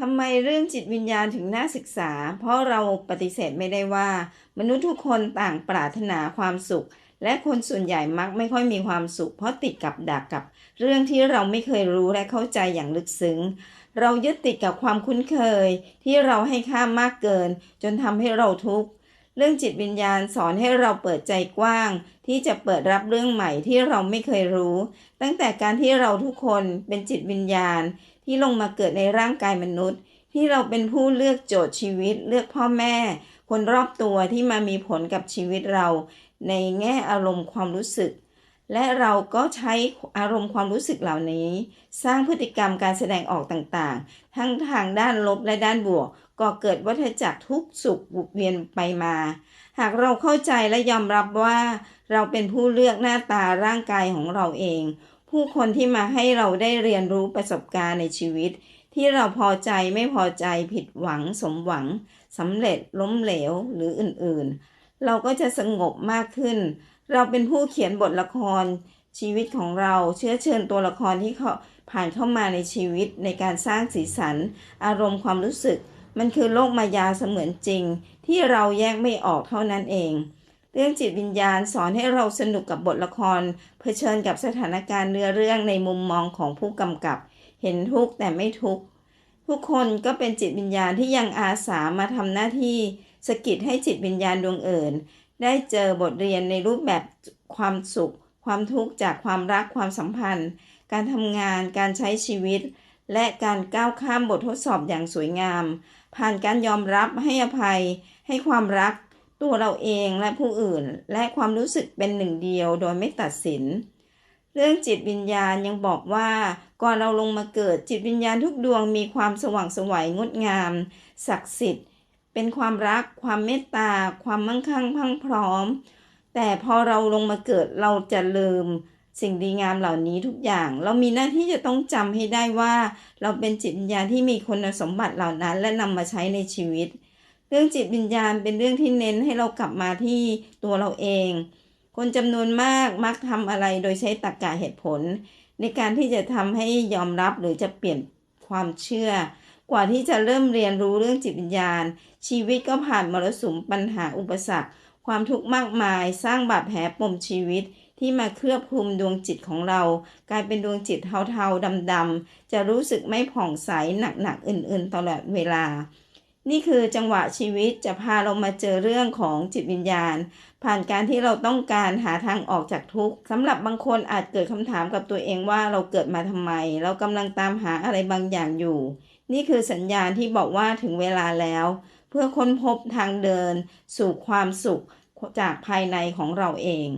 ทำไมเรื่องจิตวิญญาณถึงน่าศึกษา เพราะเราปฏิเสธไม่ได้ว่า มนุษย์ทุกคนต่างปรารถนาความสุข และคนส่วนใหญ่มักไม่ค่อยมีความสุข เพราะติดกับดักกับ เรื่องที่เราไม่เคยรู้และเข้าใจอย่างลึกซึ้ง เรายึดติดกับความคุ้นเคย ที่เราให้ค่ามากเกิน จนทำให้เราทุกข์เรื่องจิตวิญญาณสอนให้เราเปิดใจกว้าง ที่จะเปิดรับเรื่องใหม่ที่เราไม่เคยรู้ ตั้งแต่การที่เราทุกคนเป็นจิตวิญญาณ ที่ลงมาเกิดในร่างกายมนุษย์ ที่เราเป็นผู้เลือกโจทย์ชีวิต เลือกพ่อแม่ คนรอบตัวที่มามีผลกับชีวิตเรา ในแง่อารมณ์ความรู้สึก และเราก็ใช้อารมณ์ความรู้สึกเหล่านี้ สร้างพฤติกรรมการแสดงออกต่างๆ ทั้งทางด้านลบและด้านบวกก็เกิดวัฏจักรทุกข์สุขบุกเวียนไปมา หากเราเข้าใจและยอมรับว่า เราเป็นผู้เลือกหน้าตาร่างกายของเราเอง ผู้คนที่มาให้เราได้เรียนรู้ประสบการณ์ในชีวิต ที่เราพอใจไม่พอใจผิดหวัง สมหวังสำเร็จล้มเหลวหรืออื่นๆ เราก็จะสงบมากขึ้น เราเป็นผู้เขียนบทละครชีวิตของเราเชื้อเชิญตัวละครที่เขาผ่านเข้ามาในชีวิตในการสร้างสีสัน อารมณ์ความรู้สึก มันคือโลกมายาเสมือนจริง ที่เราแยกไม่ออกเท่านั้นเอง เรื่องจิตวิญญาณสอนให้เราสนุกกับบทละคร เผชิญกับสถานการณ์เนื้อเรื่องในมุมมองของผู้กำกับ เห็นทุกข์แต่ไม่ทุกข์ทุกคนก็เป็นจิตวิญญาณที่ยังอาสามาทำหน้าที่สะกิดให้จิตวิญญาณดวงเอื่น ได้เจอบทเรียนในรูปแบบความสุข ความทุกข์จากความรักความสัมพันธ์ การทำงานการใช้ชีวิต และการก้าวข้ามบททดสอบอย่างสวยงาม ผ่านการยอมรับให้อภัย ให้ความรัก ตัวเราเองและผู้อื่นและความรู้สึกเป็นหนึ่งเดียวโดยไม่ตัดสิน เรื่องจิตวิญญาณยังบอกว่า ก่อนเราลงมาเกิดจิตวิญญาณทุกดวงมีความสว่างสวัยงดงาม ศักดิ์สิทธิ์ เป็นความรัก ความเมตตา ความมั่งคั่งพังพร้อม แต่พอเราลงมาเกิดเราจะลืม สิ่งดีงามเหล่านี้ทุกอย่าง เรามีหน้าที่จะต้องจำให้ได้ว่า เราเป็นจิตวิญญาณที่มีคุณสมบัติเหล่านั้นและนำมาใช้ในชีวิต เรื่องจิตวิญญาณเป็นเรื่องที่เน้นให้เรากลับมาที่ตัวเราเอง คนจำนวนมากมักทำอะไรโดยใช้ตรรกะเหตุผล ในการที่จะทำให้ยอมรับหรือจะเปลี่ยนความเชื่อ กว่าที่จะเริ่มเรียนรู้เรื่องจิตวิญญาณ ชีวิตก็ผ่านมรสุมปัญหาอุปสรรค ความทุกข์มากมาย สร้างบาดแผลปมชีวิตที่มาเคลือบคลุมดวงจิตของเรา กลายเป็นดวงจิตเทาๆดำๆจะรู้สึกไม่ผ่องใสหนักๆอื่น ๆ ตลอดเวลา นี่คือจังหวะชีวิตจะพาเรามาเจอเรื่องของจิตวิญญาณ ผ่านการที่เราต้องการหาทางออกจากทุกข์สำหรับบางคนอาจเกิดคำถามกับตัวเองว่าเราเกิดมาทำไม เรากำลังตามหาอะไรบางอย่างอยู่ นี่คือสัญญาณที่บอกว่าถึงเวลาแล้ว เพื่อค้นพบทางเดิน สู่ความสุขจากภายในของเราเอง